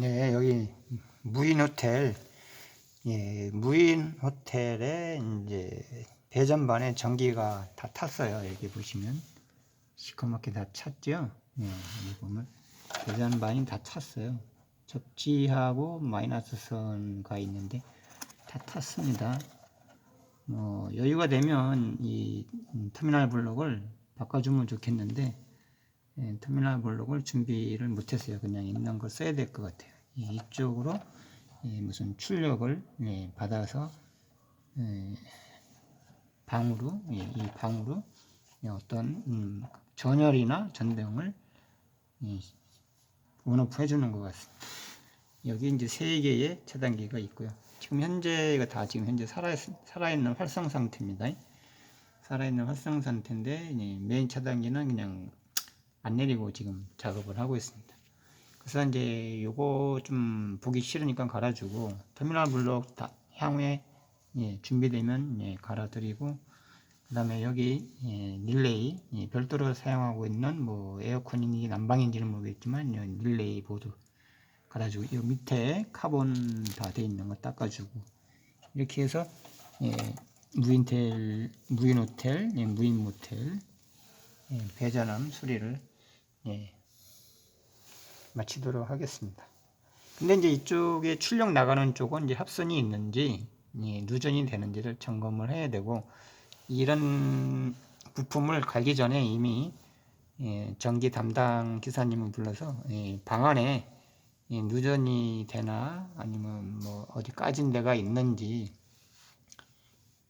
네, 여기 무인 호텔. 예, 무인 호텔에 이제 배전반에 전기가 다 탔어요. 여기 보시면 시커멓게 다 찼죠. 예, 여기 보면 배전반이 다 찼어요. 접지하고 마이너스 선가 있는데 다 탔습니다. 뭐 여유가 되면 이 음, 터미널 블록을 바꿔주면 좋겠는데 예, 터미널 블록을 준비를 못했어요. 그냥 있는 걸 써야 될 것 같아요. 예, 이쪽으로 예, 무슨 출력을 예, 받아서 예, 방으로 예, 이 방으로 예, 어떤 음, 전열이나 전등을 예, 온오프 해주는 것 같습니다. 여기 이제 세 개의 차단기가 있고요. 지금 현재 이거 다 지금 현재 살아 살아있는 활성 상태입니다. 살아있는 활성 상태인데 예, 메인 차단기는 그냥 안 내리고 지금 작업을 하고 있습니다. 그래서 이제 요거 좀 보기 싫으니까 갈아주고 터미널 블록 다 향후에 예, 준비되면 예, 갈아드리고 그 다음에 여기 예, 릴레이 예, 별도로 사용하고 있는 뭐 에어컨인지 난방인지는 모르겠지만 요 릴레이 보드 갈아주고 요 밑에 카본 다 돼 있는 거 닦아주고 이렇게 해서 예, 무인텔 무인 호텔 예, 무인 모텔 예, 배전함 수리를 예, 마치도록 하겠습니다. 근데 이제 이쪽에 출력 나가는 쪽은 이제 합선이 있는지 예, 누전이 되는지를 점검을 해야 되고 이런 부품을 갈기 전에 이미 예, 전기 담당 기사님을 불러서 예, 방 안에 예, 누전이 되나 아니면 뭐 어디 까진 데가 있는지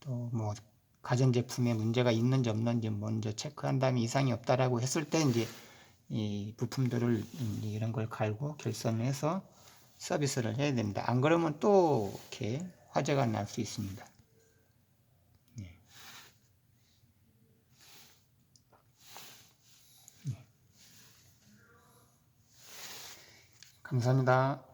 또 뭐 가전제품에 문제가 있는지 없는지 먼저 체크한 다음에 이상이 없다라고 했을 때 이제 이 부품들을 이런 걸 갈고 결선해서 서비스를 해야 됩니다. 안 그러면 또 이렇게 화재가 날 수 있습니다. 네. 네. 감사합니다.